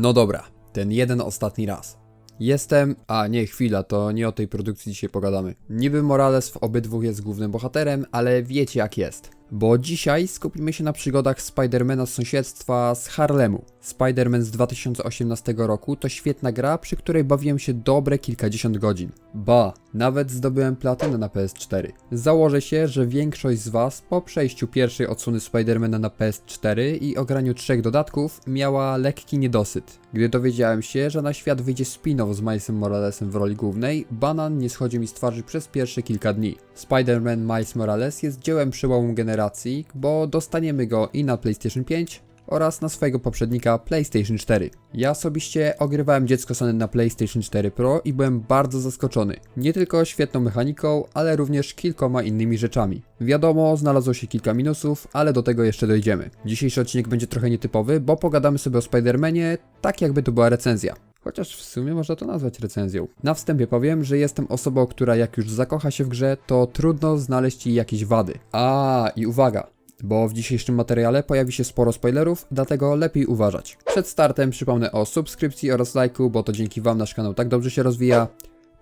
No dobra, ten jeden ostatni raz. Jestem. A nie, chwila, to nie o tej produkcji dzisiaj pogadamy. Niby Morales w obydwu jest głównym bohaterem, ale wiecie jak jest. Bo dzisiaj skupimy się na przygodach Spidermana z sąsiedztwa z Harlemu. Spiderman z 2018 roku to świetna gra, przy której bawiłem się dobre kilkadziesiąt godzin. Ba, nawet zdobyłem platynę na PS4. Założę się, że większość z Was po przejściu pierwszej odsłony Spidermana na PS4 i ograniu trzech dodatków miała lekki niedosyt. Gdy dowiedziałem się, że na świat wyjdzie spin-off z Milesem Moralesem w roli głównej, banan nie schodzi mi z twarzy przez pierwsze kilka dni. Spider-Man Miles Morales jest dziełem przełomu generacji, bo dostaniemy go i na PlayStation 5 oraz na swojego poprzednika PlayStation 4. Ja osobiście ogrywałem dziecko Sony na PlayStation 4 Pro i byłem bardzo zaskoczony. Nie tylko świetną mechaniką, ale również kilkoma innymi rzeczami. Wiadomo, znalazło się kilka minusów, ale do tego jeszcze dojdziemy. Dzisiejszy odcinek będzie trochę nietypowy, bo pogadamy sobie o Spider-Manie tak jakby to była recenzja. Chociaż w sumie można to nazwać recenzją. Na wstępie powiem, że jestem osobą, która jak już zakocha się w grze, to trudno znaleźć jej jakieś wady. A i uwaga, bo w dzisiejszym materiale pojawi się sporo spoilerów, dlatego lepiej uważać. Przed startem przypomnę o subskrypcji oraz lajku, bo to dzięki Wam nasz kanał tak dobrze się rozwija.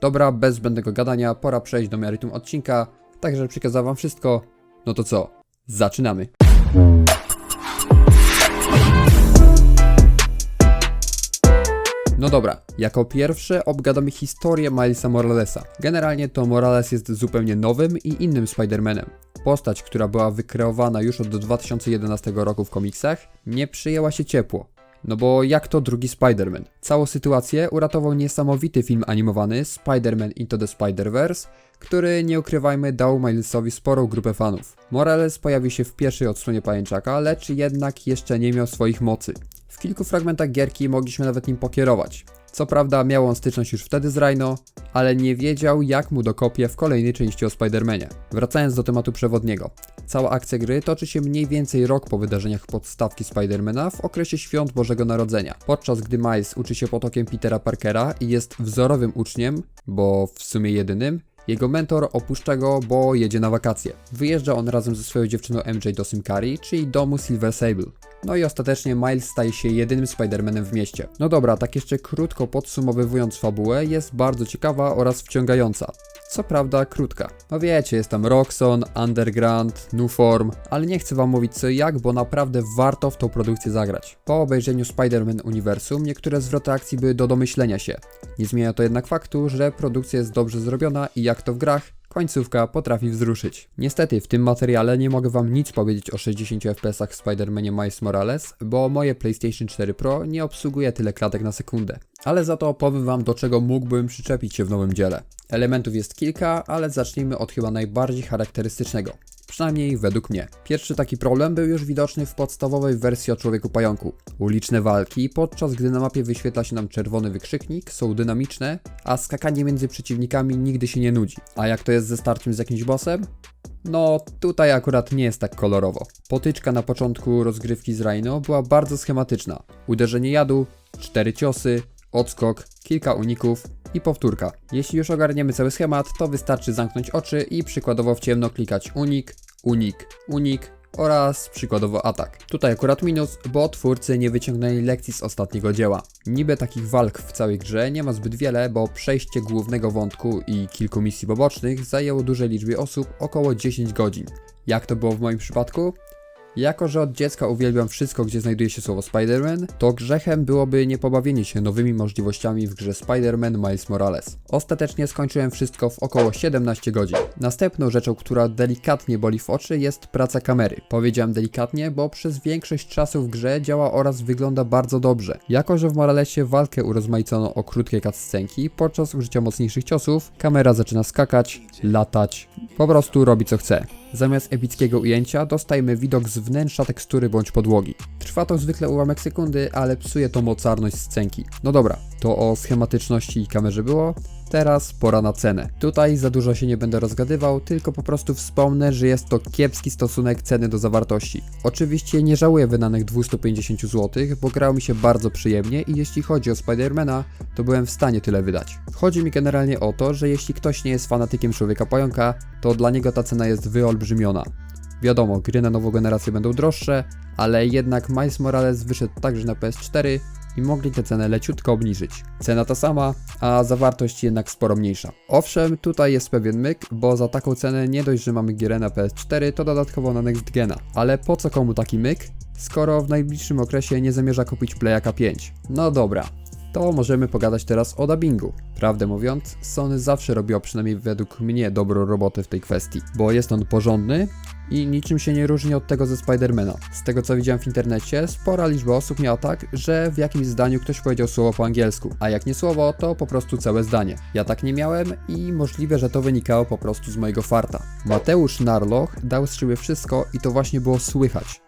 Dobra, bez zbędnego gadania, pora przejść do meritum odcinka, także przekazałem Wam wszystko. No to co? Zaczynamy! Dobra, jako pierwsze obgadamy historię Milesa Moralesa. Generalnie to Morales jest zupełnie nowym i innym Spider-Manem. Postać, która była wykreowana już od 2011 roku w komiksach, nie przyjęła się ciepło. No bo jak to drugi Spider-Man? Całą sytuację uratował niesamowity film animowany Spider-Man Into the Spider-Verse, który, nie ukrywajmy, dał Milesowi sporą grupę fanów. Morales pojawił się w pierwszej odsłonie pajęczaka, lecz jednak jeszcze nie miał swoich mocy. W kilku fragmentach gierki mogliśmy nawet nim pokierować. Co prawda miał on styczność już wtedy z Rhino, ale nie wiedział jak mu dokopie w kolejnej części o Spider-Manie. Wracając do tematu przewodniego. Cała akcja gry toczy się mniej więcej rok po wydarzeniach podstawki Spider-Mana w okresie świąt Bożego Narodzenia. Podczas gdy Miles uczy się potokiem Petera Parkera i jest wzorowym uczniem, bo w sumie jedynym, jego mentor opuszcza go, bo jedzie na wakacje. Wyjeżdża on razem ze swoją dziewczyną MJ do Simkari, czyli domu Silver Sable. No i ostatecznie Miles staje się jedynym Spider-Manem w mieście. No dobra, tak jeszcze krótko podsumowywując fabułę, jest bardzo ciekawa oraz wciągająca. Co prawda krótka. No wiecie, jest tam Roxon, Underground, Nuform, ale nie chcę wam mówić co i jak, bo naprawdę warto w tą produkcję zagrać. Po obejrzeniu Spider-Man Uniwersum niektóre zwroty akcji były do domyślenia się. Nie zmienia to jednak faktu, że produkcja jest dobrze zrobiona i jak to w grach, końcówka potrafi wzruszyć. Niestety w tym materiale nie mogę wam nic powiedzieć o 60 fps w Spider-Manie Miles Morales, bo moje PlayStation 4 Pro nie obsługuje tyle klatek na sekundę. Ale za to opowiem wam do czego mógłbym przyczepić się w nowym dziele. Elementów jest kilka, ale zacznijmy od chyba najbardziej charakterystycznego. Przynajmniej według mnie. Pierwszy taki problem był już widoczny w podstawowej wersji o Człowieku Pająku. Uliczne walki, podczas gdy na mapie wyświetla się nam czerwony wykrzyknik, są dynamiczne, a skakanie między przeciwnikami nigdy się nie nudzi. A jak to jest ze starciem z jakimś bossem? No, tutaj akurat nie jest tak kolorowo. Potyczka na początku rozgrywki z Rhino była bardzo schematyczna. Uderzenie jadu, cztery ciosy, odskok, kilka uników i powtórka. Jeśli już ogarniemy cały schemat, to wystarczy zamknąć oczy i przykładowo w ciemno klikać unik, unik, unik oraz przykładowo atak. Tutaj akurat minus, bo twórcy nie wyciągnęli lekcji z ostatniego dzieła. Niby takich walk w całej grze nie ma zbyt wiele, bo przejście głównego wątku i kilku misji pobocznych zajęło dużej liczbie osób około 10 godzin. Jak to było w moim przypadku? Jako, że od dziecka uwielbiam wszystko, gdzie znajduje się słowo Spider-Man, to grzechem byłoby nie pobawienie się nowymi możliwościami w grze Spider-Man Miles Morales. Ostatecznie skończyłem wszystko w około 17 godzin. Następną rzeczą, która delikatnie boli w oczy jest praca kamery. Powiedziałem delikatnie, bo przez większość czasu w grze działa oraz wygląda bardzo dobrze. Jako, że w Moralesie walkę urozmaicono o krótkie cutscenki, podczas użycia mocniejszych ciosów, kamera zaczyna skakać, latać, po prostu robi co chce. Zamiast epickiego ujęcia dostajemy widok z wnętrza tekstury bądź podłogi. Trwa to zwykle ułamek sekundy, ale psuje to mocarność scenki. No dobra, to o schematyczności i kamerze było. Teraz pora na cenę. Tutaj za dużo się nie będę rozgadywał, tylko po prostu wspomnę, że jest to kiepski stosunek ceny do zawartości. Oczywiście nie żałuję wydanych 250 zł, bo grało mi się bardzo przyjemnie i jeśli chodzi o Spidermana, to byłem w stanie tyle wydać. Chodzi mi generalnie o to, że jeśli ktoś nie jest fanatykiem Człowieka Pająka, to dla niego ta cena jest wyolbrzymiona. Wiadomo, gry na nową generację będą droższe, ale jednak Miles Morales wyszedł także na PS4 i mogli tę cenę leciutko obniżyć. Cena ta sama, a zawartość jednak sporo mniejsza. Owszem, tutaj jest pewien myk, bo za taką cenę nie dość, że mamy gierę na PS4, to dodatkowo na Next Gena. Ale po co komu taki myk, skoro w najbliższym okresie nie zamierza kupić Playaka 5? No dobra, to możemy pogadać teraz o dubbingu. Prawdę mówiąc, Sony zawsze robiło przynajmniej według mnie dobrą robotę w tej kwestii, bo jest on porządny i niczym się nie różni od tego ze Spidermana. Z tego co widziałem w internecie, spora liczba osób miała tak, że w jakimś zdaniu ktoś powiedział słowo po angielsku, a jak nie słowo, to po prostu całe zdanie. Ja tak nie miałem i możliwe, że to wynikało po prostu z mojego farta. Mateusz Narloch dał z siebie wszystko i to właśnie było słychać.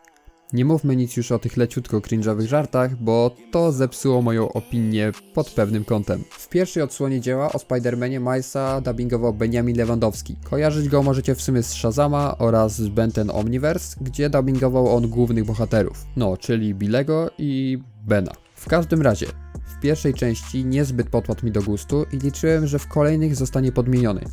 Nie mówmy nic już o tych leciutko cringe'owych żartach, bo to zepsuło moją opinię pod pewnym kątem. W pierwszej odsłonie dzieła o Spider-Manie Milesa dubbingował Benjamin Lewandowski. Kojarzyć go możecie w sumie z Shazama oraz z Benten Omniverse, gdzie dubbingował on głównych bohaterów. No, czyli Billego i Bena. W każdym razie, w pierwszej części niezbyt podpadł mi do gustu i liczyłem, że w kolejnych zostanie podmieniony.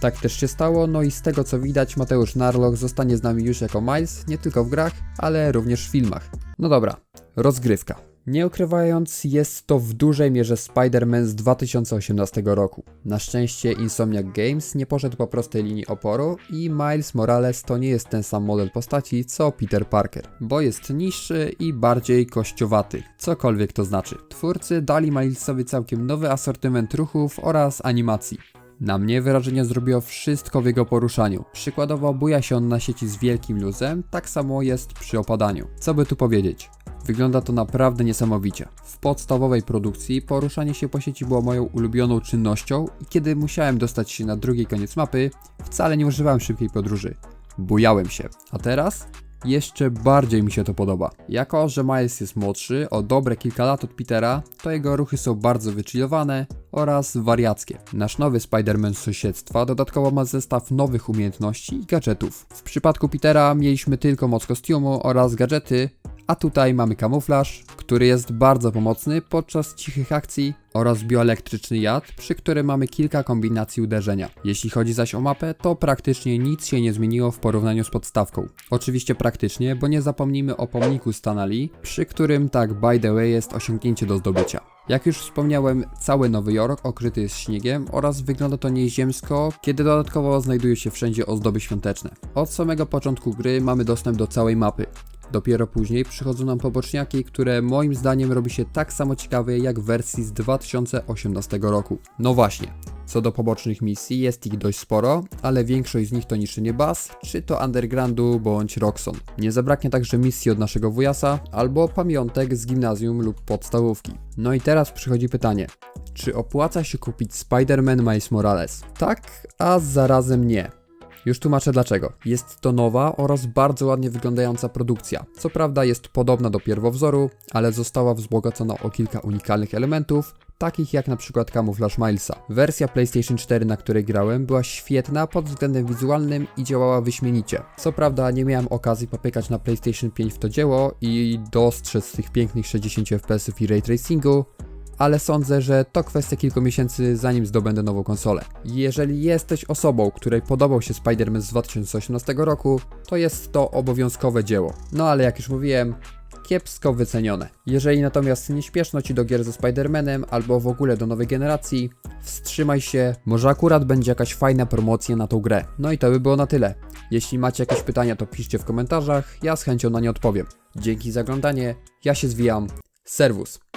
Tak też się stało, no i z tego co widać, Mateusz Narloch zostanie z nami już jako Miles, nie tylko w grach, ale również w filmach. No dobra, rozgrywka. Nie ukrywając, jest to w dużej mierze Spider-Man z 2018 roku. Na szczęście Insomniac Games nie poszedł po prostej linii oporu i Miles Morales to nie jest ten sam model postaci co Peter Parker, bo jest niższy i bardziej kościowaty, cokolwiek to znaczy. Twórcy dali Milesowi całkiem nowy asortyment ruchów oraz animacji. Na mnie wrażenie zrobiło wszystko w jego poruszaniu. Przykładowo buja się on na sieci z wielkim luzem, tak samo jest przy opadaniu. Co by tu powiedzieć? Wygląda to naprawdę niesamowicie. W podstawowej produkcji poruszanie się po sieci było moją ulubioną czynnością i kiedy musiałem dostać się na drugi koniec mapy, wcale nie używałem szybkiej podróży. Bujałem się. A teraz? Jeszcze bardziej mi się to podoba. Jako, że Miles jest młodszy, o dobre kilka lat od Petera, to jego ruchy są bardzo wychillowane oraz wariackie. Nasz nowy Spider-Man sąsiedztwa dodatkowo ma zestaw nowych umiejętności i gadżetów. W przypadku Petera mieliśmy tylko moc kostiumu oraz gadżety, a tutaj mamy kamuflaż, który jest bardzo pomocny podczas cichych akcji oraz bioelektryczny jad, przy którym mamy kilka kombinacji uderzenia. Jeśli chodzi zaś o mapę, to praktycznie nic się nie zmieniło w porównaniu z podstawką. Oczywiście praktycznie, bo nie zapomnijmy o pomniku Stanley, przy którym tak by the way jest osiągnięcie do zdobycia. Jak już wspomniałem, cały Nowy Jork okryty jest śniegiem oraz wygląda to nieziemsko, kiedy dodatkowo znajdują się wszędzie ozdoby świąteczne. Od samego początku gry mamy dostęp do całej mapy. Dopiero później przychodzą nam poboczniaki, które moim zdaniem robi się tak samo ciekawe jak w wersji z 2018 roku. No właśnie, co do pobocznych misji, jest ich dość sporo, ale większość z nich to niszczenie baz, czy to undergroundu bądź Roxon. Nie zabraknie także misji od naszego wujasa, albo pamiątek z gimnazjum lub podstawówki. No i teraz przychodzi pytanie, czy opłaca się kupić Spider-Man Miles Morales? Tak, a zarazem nie. Już tłumaczę dlaczego. Jest to nowa oraz bardzo ładnie wyglądająca produkcja. Co prawda jest podobna do pierwowzoru, ale została wzbogacona o kilka unikalnych elementów, takich jak na przykład kamuflaż Milesa. Wersja PlayStation 4, na której grałem, była świetna pod względem wizualnym i działała wyśmienicie. Co prawda nie miałem okazji popykać na PlayStation 5 w to dzieło i dostrzec tych pięknych 60 fps i ray tracingu, ale sądzę, że to kwestia kilku miesięcy zanim zdobędę nową konsolę. Jeżeli jesteś osobą, której podobał się Spider-Man z 2018 roku, to jest to obowiązkowe dzieło. No ale jak już mówiłem, kiepsko wycenione. Jeżeli natomiast nie śpieszno Ci do gier ze Spider-Manem albo w ogóle do nowej generacji, wstrzymaj się, może akurat będzie jakaś fajna promocja na tą grę. No i to by było na tyle. Jeśli macie jakieś pytania, to piszcie w komentarzach, ja z chęcią na nie odpowiem. Dzięki za oglądanie, ja się zwijam, serwus.